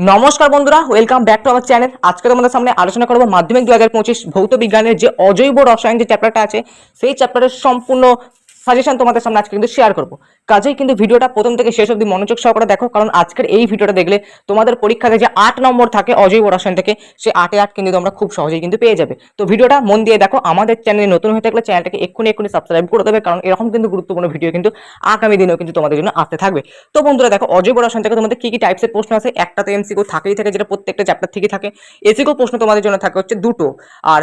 নমস্কার বন্ধুরা welcome back to our channel আজকে তোমাদের সামনে আলোচনা করব মাধ্যমিক দু হাজার পঁচিশ ভৌত বিজ্ঞানের যে অজৈব রসায়ন যে চ্যাপ্টারটা আছে, সেই চ্যাপ্টারের সম্পূর্ণ সাজেশন তোমাদের সামনে আজকে কিন্তু শেয়ার করব। কাজেই কিন্তু ভিডিওটা প্রথম থেকে শেষ অবধি মনোযোগ সহকারে দেখো, কারণ আজকের এই ভিডিওটা দেখলে তোমাদের পরীক্ষাতে যে আট নম্বর থাকে অজৈব রসায়ন থেকে, সে আটে আট কিন্তু তোমরা খুব সহজেই কিন্তু পেয়ে যাবে। তো ভিডিওটা মন দিয়ে দেখো, আমাদের চ্যানেলে নতুন হয়ে থাকলে চ্যানেলটাকে এক্ষুনি এক্ষুনি সাবস্ক্রাইব করে দেবে, কারণ এরকম কিন্তু গুরুত্বপূর্ণ ভিডিও কিন্তু আগামী দিনেও কিন্তু তোমাদের জন্য আসতে থাকবে। তো বন্ধুরা দেখো, অজয় রসায়ন থেকে তোমাদের কি কি টাইপসের প্রশ্ন আছে? একটা তো এমসিকিউ থাকেই থাকে, যেটা প্রত্যেকটা চ্যাপ্টার থেকে থাকে। এসিকিউ প্রশ্ন তোমাদের জন্য থাকে হচ্ছে দুটো। আর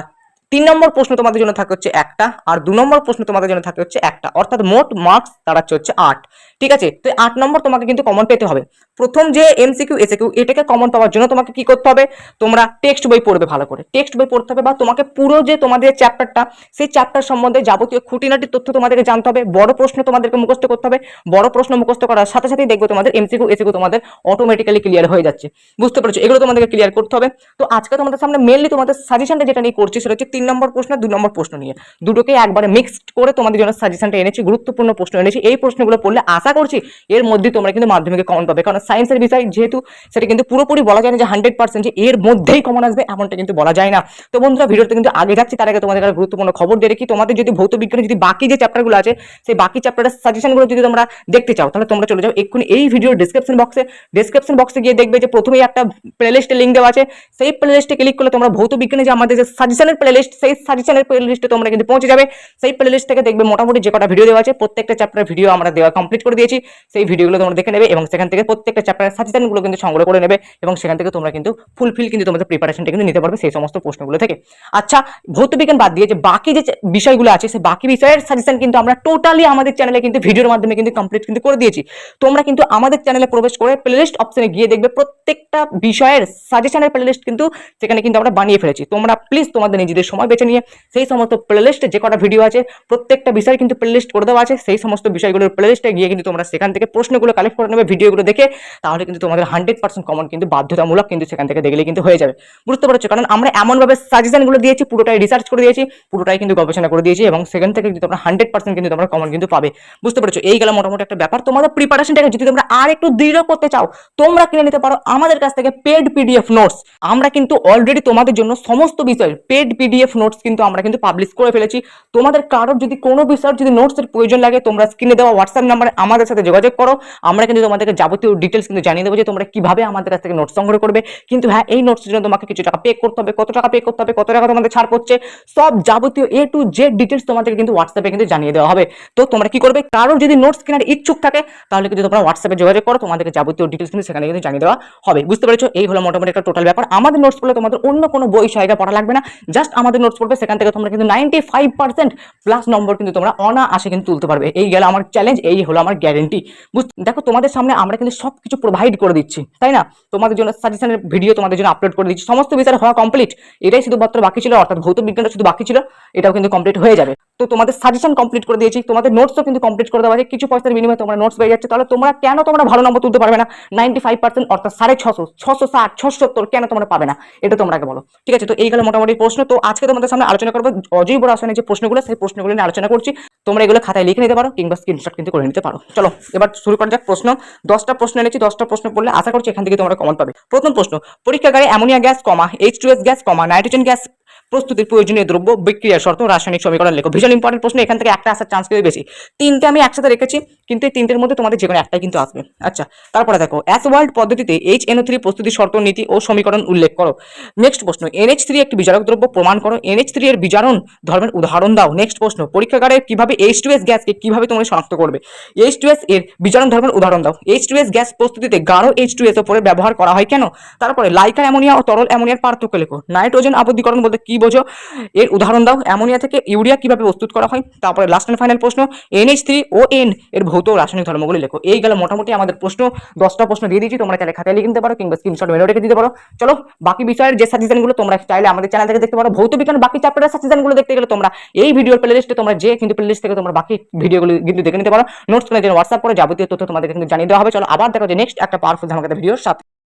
তিন নম্বর প্রশ্ন তোমাদের জন্য থাকে হচ্ছে একটা, আর দু নম্বর প্রশ্ন তোমাদের জন্য থাকে হচ্ছে একটা, অর্থাৎ মোট মার্কস দাঁড়াচ্ছে হচ্ছে আট, ঠিক আছে? তো আট নম্বর তোমাকে কিন্তু কমন পেতে হবে। প্রথম যে এমসিকিউ এসিকিউ এটাকে কমন পাওয়ার জন্য তোমাকে কি করতে হবে? তোমরা টেক্সট বই পড়বে ভালো করে। টেক্সট বই পড়তে হবে বা তোমাকে পুরো যে তোমাদের চ্যাপ্টারটা সেই চ্যাপ্টার সম্বন্ধে যাবতীয় খুঁটিনাটি তথ্য তোমাদেরকে জানতে হবে, বড় প্রশ্ন তোমাদেরকে মুখস্থ করতে হবে, বড় প্রশ্ন মুখস্থ করার সাথে সাথেই দেখবে তোমাদের এমসিকিউ এসে এসিকিউ তোমাদের অটোমেটিক্যালি ক্লিয়ার হয়ে যাচ্ছে। বুঝতে পারছ? এগুলো তোমাদেরকে ক্লিয়ার করতে হবে। তো আজকে তোমাদের সামনে মেনলি তোমাদের সাজেশনটা যেটা নিয়ে করছি, সেটা হচ্ছে তিন নম্বর প্রশ্ন দুই নম্বর প্রশ্ন নিয়ে। দুটোকে একবারে মিক্সড করে তোমাদের জন্য সাজেশনটা এনেছি, গুরুত্বপূর্ণ প্রশ্ন এনেছি। এই প্রশ্নগুলো পড়লে আশা করছি এর মধ্যে তোমরা কিন্তু মাধ্যমিকে কমন পাবে। কারণ সায়েন্সের বিষয় যেহেতু, সেটা কিন্তু পুরোপুরি বলা যায় না যে হান্ড্রেড পার্সেন্ট যে এর মধ্যেই কমন আসবে, এমনটা কিন্তু বলা যায় না। তো বন্ধুরা, ভিডিওতে কিন্তু আগে যাচ্ছি, তার আগে তোমাদের গুরুত্বপূর্ণ খবর দিয়ে রাখি। তোমাদের যদি ভৌত বিজ্ঞানে যদি বাকি যে চ্যাপ্টারগুলো আছে, সেই বাকি চ্যাপ্টারের সাজেশনগুলো যদি তোমরা দেখতে চাও, তাহলে তোমরা চলে যাও এক্ষুনি এই ভিডিওর ডিসক্রিপশন বক্সে ডিসক্রিপশন বক্সে গিয়ে দেখবে যে প্রথমেই একটা প্লেলিস্টের লিঙ্ক দেওয়া আছে। সেই প্লেলিস্টে ক্লিক করলে তোমরা ভৌত বিজ্ঞানে যে আমাদের যে সাজেশনের প্লেলিস্ট সেই সাজেশনের প্লেলিস্টে তোমরা কিন্তু পৌঁছে যাবে। সেই প্লেলিস্ট থেকে দেখবে মোটামুটি যে কটা ভিডিও দেওয়া আছে, প্রত্যেকটা চ্যাপ্টারের ভিডিও আমরা দেওয়া কমপ্লিট করে দিয়েছি। সেই ভিডিওগুলো তোমরা দেখে নেবে এবং সেখান থেকে প্রত্যেকটা চ্যাপ্টারের সাজেশনগুলো কিন্তু সংগ্রহ করে নেবে এবং সেখান থেকে তোমরা কিন্তু ফুলফিল কিন্তু তোমাদের প্রিপারেশনটা কিন্তু নিতে পারবে সেই সমস্ত প্রশ্নগুলো থেকে। আচ্ছা ভৌত বিজ্ঞান বাদ দিয়ে যে বাকি যে বিষয়গুলো আছে, সেই বাকি বিষয়ের সাজেশন কিন্তু আমরা টোটালি আমাদের চ্যানেলে কিন্তু ভিডিওর মাধ্যমে কিন্তু কমপ্লিট কিন্তু করে দিয়েছি। তোমরা কিন্তু আমাদের চ্যানেলে প্রবেশ করে প্লেলিস্ট অপশনে গিয়ে দেখবে প্রত্যেকটা বিষয়ের সাজেশনের প্লেলিস্ট কিন্তু সেখানে কিন্তু আমরা বানিয়ে ফেলেছি। তোমরা প্লিজ তোমাদের নিজেদের সময় বেছে নিয়ে সেই সমস্ত প্লেলিস্টে যে কটা ভিডিও আছে, প্রত্যেকটা বিষয় কিন্তু প্লেলিস্ট করে দেওয়া আছে। সেই সমস্ত বিষয়গুলোর প্লেলিস্টে গিয়ে কিন্তু তোমরা সেখান থেকে প্রশ্নগুলো কালেক্ট করে নেবে ভিডিওগুলো দেখে, তাহলে কিন্তু তোমাদের হান্ড্রেড পার্সেন্ট কমন কিন্তু বাধ্যতামূলক কিন্তু সেখান থেকে দেখলে কিন্তু হয়ে যাবে। বুঝতে পারছ? কারণ আমরা এমনভাবে সাজেশনগুলো দিয়েছি, পুরোটাই রিসার্চ করে দিয়েছি, পুরোটাই কিন্তু গবেষণা করে দিয়েছি এবং সেখান থেকে কিন্তু তোমরা হান্ড্রেড পার্সেন্ট কিন্তু তোমরা কমন কিন্তু পাবে। বুঝতে পারছ? এই গেল মোটামুটি একটা ব্যাপার। তোমাদের প্রিপারেশনটাকে যদি তোমরা আর একটু দৃঢ় করতে চাও, তোমরা কিনে নিতে পারো আমাদের কাছ থেকে পেড পিডিএফ নোটস আমরা কিন্তু অলরেডি তোমাদের জন্য সমস্ত বিষয় পেড পিডিএফ নোটস কিন্তু আমরা কিন্তু পাবলিশ করে ফেলেছি। তোমাদের কারোর যদি কোনো বিষয়ের যদি নোটসের প্রয়োজন লাগে, তোমরা স্ক্রিনে দেওয়া হোয়াটসঅ্যাপ নাম্বারে আমাদের সাথে যোগাযোগ করো। আমরা কিন্তু তোমাদেরকে যাবতীয় ডিটেলস কিন্তু জানিয়ে দেবো যে তোমরা কীভাবে আমাদের কাছ থেকে নোটস সংগ্রহ করবে। কিন্তু হ্যাঁ এই নোটসের জন্য তোমাকে কিছু টাকা পে করতে হবে। কত টাকা পে করতে হবে? কত টাকা তোমাদের ছাড় পড়ছে? সব যাবতীয় এ টু জেড ডিটেলস তোমাদেরকে কিন্তু হোয়াটসঅ্যাপে কিন্তু জানিয়ে দেওয়া হবে। তো তোমরা কি করবে? কারোর যদি নোটস কেনার ইচ্ছুক থাকে, তাহলে কিন্তু তোমরা হোয়াটসঅ্যাপে যোগাযোগ করো। তোমাদেরকে যাবতীয় ডিটেলস কিন্তু সেখানে কিন্তু জানিয়ে দেওয়া হবে। বুঝতে পেরেছ? এই হলো মোটামুটি একটা টোটাল ব্যাপার। আমাদের নোটস পড়লে তোমাদের অন্য কোনো বই সহায়িকা পড়া লাগবে না। জাস্ট আমাদের নোটস পড়বে, সেখান থেকে তোমরা কিন্তু ninety five percent plus number কিন্তু তোমরা অনায়াসে কিন্তু তুলতে পারবে। এই গেল আমার চ্যালেঞ্জ এই হলো আমার গ্যারেন্টি বুঝতে, দেখো তোমাদের সামনে আমরা কিন্তু সব কিছু প্রোভাইড করে দিচ্ছি, তাই না? তোমাদের জন্য সাজেশনের ভিডিও তোমাদের জন্য আপলোড করে দিচ্ছি। সমস্ত বিষয় হওয়া কমপ্লিট এটাই শুধুমাত্র বাকি ছিল, অর্থাৎ ভৌত বিজ্ঞানটা শুধু বাকি ছিল, এটাও কিন্তু কমপ্লিট হয়ে যাবে। তো তোমাদের সাজেশন কমপ্লিট করে দিয়েছি, তোমাদের নোটসও কিন্তু কমপ্লিট করে দেওয়া আছে। কিছু পয়সার বিনিময়ে তোমরা নোটস পেয়ে যাচ্ছে। তাহলে তোমরা কেন তোমরা ভালো নম্বর তুলতে পারবে না? নাইনটি ফাইভ পার্সেন্ট অর্থাৎ সাড়ে ছশো ছশো ষাট ছশো সত্তর কেন তোমরা পাবে না? এটা তোমরা আগে বলো। ঠিক আছে, তো এই গেল মোটামুটি প্রশ্ন। তো আজকে তোমাদের সামনে আলোচনা করব। অজৈব রসায়নের যে প্রশ্নগুলো, সেই প্রশ্নগুলো নিয়ে আলোচনা করছি। তোমরা এগুলো খাতায় লিখে নিতে পারো কিংবা স্ক্রিনশট কিন্তু করে নিতে পারো। চলো, এবার শুরু করা যাক প্রশ্ন। দশটা প্রশ্ন এনেছি, দশটা প্রশ্ন পড়লে আশা করছি এখান থেকে তোমরা কমন পাবে। প্রথম প্রশ্ন, পরীক্ষাগারে ammonia gas comma H two S gas comma, nitrogen gas প্রস্তুতির প্রয়োজনীয় দ্রব্য বিক্রিয়া শর্ত, রাসায়নিক সমীকরণ লেখো। ভীষণ ইম্পর্টেন্ট প্রশ্ন, এখান থেকে একটা আসার চান্স কিন্তু বেশি। তিনটে আমি একসাথে রেখেছি, কিন্তু এই তিনটের মধ্যে তোমাদের যে কোনো একটাই কিন্তু আসবে। আচ্ছা তারপরে দেখো অ্যাস ওয়ার্ল্ড পদ্ধতিতে এইচ এনও থ্রি প্রস্তুতি শর্ত, নীতি ও সমীকরণ উল্লেখ করো। নেক্সট প্রশ্ন এনএইচ থ্রি একটি বিজারক দ্রব্য, প্রমাণ করো। এনএইচ থ্রি এর বিজারণ ধর্মের উদাহরণ দাও। নেক্সট প্রশ্ন, পরীক্ষাগারে কীভাবে এইচ টু এস গ্যাসকে কীভাবে তোমরা শনাক্ত করবে? এইচ টু এস এর বিজারণ ধর্মের উদাহরণ দাও। এইচ টু এস গ্যাস প্রস্তুতিতে গাঢ় এইচ টু এস ওপরে ব্যবহার করা হয় কেন? তারপরে লাইকা অ্যামোনিয়া ও তরল অ্যামোনিয়ার পার্থক্য লেখো। নাইট্রোজেন আবদ্ধীকরণ বলতে কি বোঝো। এর উদাহরণ দাও, অ্যামোনিয়া থেকে ইউরিয়া কীভাবে প্রস্তুত করা হয়? তারপরে লাস্ট অ্যান্ড ফাইনাল প্রশ্ন এনএইচ থ্রি ও এন এর ভৌত রাসায়নিক ধর্মগুলি লেখো। এই গেল মোটামুটি আমাদের প্রশ্ন, দশটা প্রশ্ন দিয়ে দিয়েছি, তোমরা চাইলে খাতায় লিখে নিতে পারো কিংবা স্ক্রিনশট মেরে রেখে দিতে পারো। চলো, বাকি বিষয়ের যে সাজেশনগুলো তোমরা চাইলে আমাদের চ্যানেল থেকে দেখতে পারো। ভৌত বিজ্ঞান, বাকি চ্যাপ্টারের সাজেশনগুলো দেখতে গেলে তোমরা এই ভিডিওর প্লেলিস্টে তোমরা যে কিন্তু প্লেলিস্ট থেকে তোমরা বাকি ভিডিওগুলো কিন্তু দেখে নিতে পারো। নোটস জন্য হোয়াটসঅ্যাপ করে যাবতীয় তথ্য তোমাদের কিন্তু জানিয়ে দেওয়া হবে। চলো, আবার দেখো যে নেক্সট একটা পাওয়ারফুল ধামাকাতে ভিডিওর সাথে।